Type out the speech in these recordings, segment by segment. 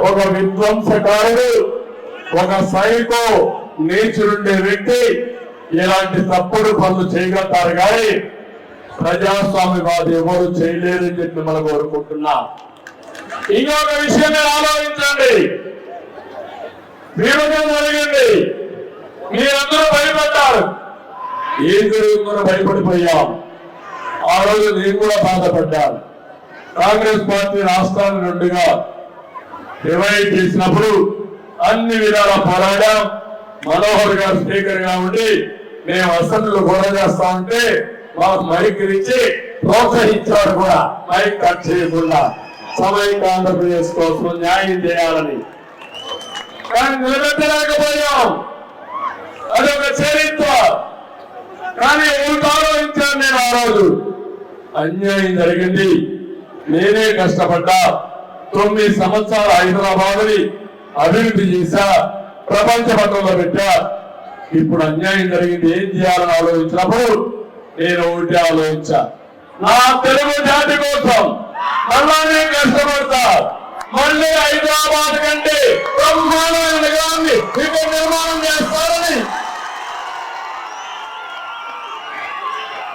ఒక విధ్వంసకారుడు ఒక సైకో నేచురుండే వ్యక్తి ఇలాంటి తప్పుడు పనులు చేయగలుగుతారు కానీ ప్రజాస్వామ్యవాది ఎవరు చేయలేరని చెప్పి మనం కోరుకుంటున్నా. ఇంకొక విషయం మీరు ఆలోచించండి. విభజన జరిగింది. మీరందరూ భయపడ్డారు. ఏం జరుగుతుందో భయపడిపోయాం. ఆ రోజు నేను కూడా బాధపడ్డాను. కాంగ్రెస్ పార్టీ రాష్ట్రాన్ని రెండుగా డివైడ్ చేసినప్పుడు అన్ని విధాల పోరాడాం మనోహర్ గారు స్పీకర్గా ఉండి మేము అసెంబ్లీలో గొడవ చేస్తా ఉంటే మాకు మైక్ ఇచ్చి ప్రోత్సహించారు కూడా. మైక్ కట్ చేయకుండా సమయం ఆంధ్రప్రదేశ్ కోసం న్యాయం చేయాలని. కానీ నిలబెట్టలేకపోయాం. అదొక చరిత్ర. కానీ ఏమిటి ఆలోచించాను నేను ఆ రోజు. అన్యాయం జరిగింది. నేనే కష్టపడ్డా. తొమ్మిది సంవత్సరాలు హైదరాబాద్ని అభివృద్ధి చేశా ప్రపంచ పట్టంలో పెట్టా. ఇప్పుడు అన్యాయం జరిగింది ఏం చేయాలని ఆలోచించినప్పుడు నేను ఒకటి ఆలోచించా. నా తెలుగు జాతి కోసం మళ్ళా నేను కష్టపడతా. మళ్ళీ హైదరాబాద్ కంటే బ్రహ్మాండమైన నగరాన్ని ఇక్కడ నిర్మాణం చేస్తారని.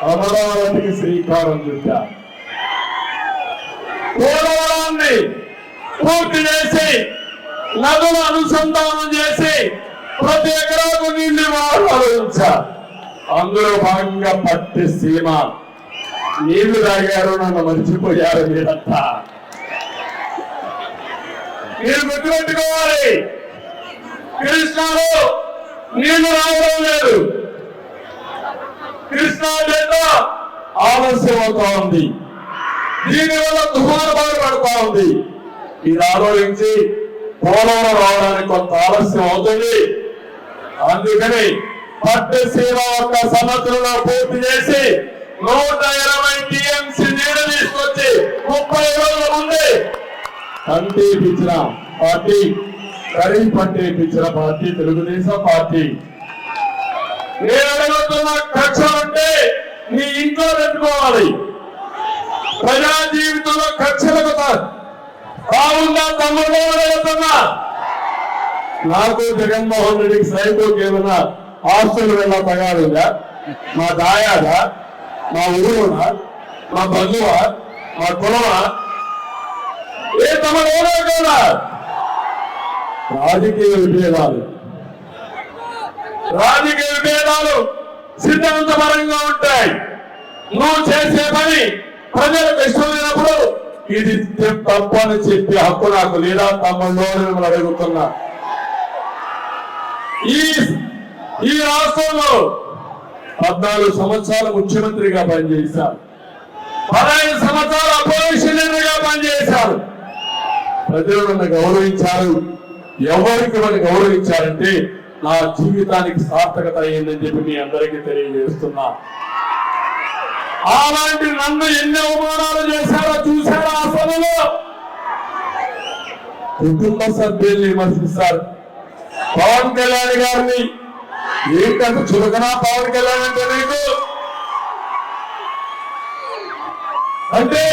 అమరావతికి శ్రీకారం చుట్టా. పోలవరాన్ని పూర్తి చేసి నదుల అనుసంధానం చేసి ప్రతి ఎకరాకు నీళ్ళు ఆలోచించా అందులో భాగంగా పట్టి సీమ. నీళ్ళు తాగారు నన్ను మర్చిపోయారు మీరంతా. మీరు గుర్తుపెట్టుకోవాలి. కృష్ణాలో నీళ్ళు రావడం లేదు. కృష్ణా డెల్టా ఆలస్యం అవుతా ఉంది. దీనివల్ల తుఫాను బాధపడతా ఉంది. ఇది ఆలోచించి పోలవరం రావడానికి కొంత ఆలస్యం అవుతుంది. అందుకని పట్టసీమ ఒక్క సంవత్సరంలో పూర్తి చేసి నూట ఇరవై టీఎంసీ నీరు తీసుకొచ్చి ముప్పై రోజుల ముందే పంటి ఇచ్చిన పార్టీ ఖరీఫ్ పంట ఇప్పించిన పార్టీ తెలుగుదేశం పార్టీ. నేను అడుగుతున్న కక్ష ఉంటే నీ ఇంట్లో పెట్టుకోవాలి. ప్రజా జీవితంలో కక్షలకు బాగుందా తమ్ముడు? నాకు జగన్మోహన్ రెడ్డికి సైకోకి ఏమైనా ఆస్తులు వెళ్ళా తగాదుందా? మా దాయాదా? మా ఊరునా? మా బంధువా? మా కులమా? ఏ తమ కదా? రాజకీయ విభేదాలు. రాజకీయ విభేదాలు సిద్ధాంతపరంగా ఉంటాయి. నువ్వు చేసే పని ప్రజలకు ఇష్టమైనప్పుడు ఇది తప్పని అని చెప్పి హక్కు నాకు లేదా తమ్ముళ్ళు మిమ్మల్ని అడుగుతున్నా. ఈ ఈ రాష్ట్రంలో పద్నాలుగు సంవత్సరాలు ముఖ్యమంత్రిగా పనిచేశారు. పదహైదు సంవత్సరాలు అపోజిషన్ లీడర్గా పనిచేశారు. ప్రజలు నన్ను గౌరవించారు. ఎవరికి నన్ను గౌరవించారంటే నా జీవితానికి సార్థకత అయిందని చెప్పి మీ అందరికీ తెలియజేస్తున్నా. అలాంటి నన్ను ఎన్ని అవమానాలు చేశారో చూశారా అసలు కుటుంబ సభ్యుల్ని విమర్శిస్తారు. పవన్ కళ్యాణ్ గారిని ఏంటంత చులకనా పవన్ కళ్యాణ్ అంటే నీకు? అంటే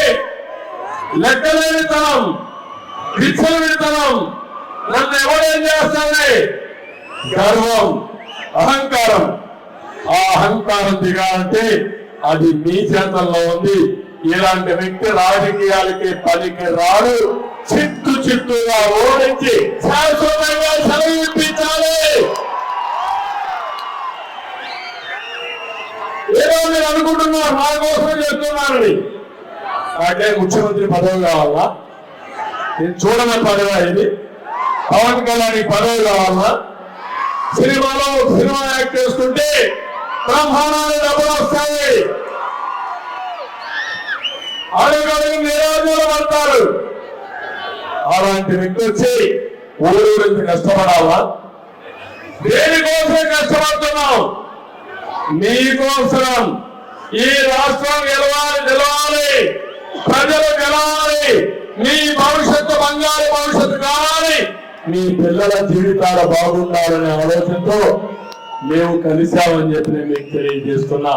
లెక్కలేని తనం పిచ్చలేని తనం నన్ను ఎవడేం చేస్తానే గర్వం అహంకారం. ఆ అహంకారం దిగాలంటే అది మీ చేతల్లో ఉంది. ఇలాంటి వ్యక్తి రాజకీయాలకి పనికి రాడు. చిత్తు చిత్తుగా ఓడించి శాశ్వతంగా సెలవిప్పించాలి ఏదో మీరు అనుకుంటున్నారు నా కోసం చెప్తున్నారని. నాకే ముఖ్యమంత్రి పదవి కావాలా? నేను చూడని పదవి ఇది? పవన్ కళ్యాణ్ పదవి కావాలా? సినిమాలో సినిమా యాక్ట్ చేస్తుంటే బ్రహ్మాండాలు డబ్బులు వస్తాయి. అడుగడుగు నిరాజులు పడతారు. అలాంటి వ్యక్తి వచ్చి ఊరు గురించి కష్టపడాలా? దేనికోసం కష్టపడుతున్నాం నీకోసం. ఈ రాష్ట్రం గెలవాలి గెలవాలి. ప్రజలు గెలవాలి. నీ భవిష్యత్తు బంగారు భవిష్యత్తు కావాలి. నీ పిల్లల జీవితాలు బాగుండాలనే ఆలోచనతో మేము కలిశామని చెప్పి నేను మీకు తెలియజేస్తున్నా.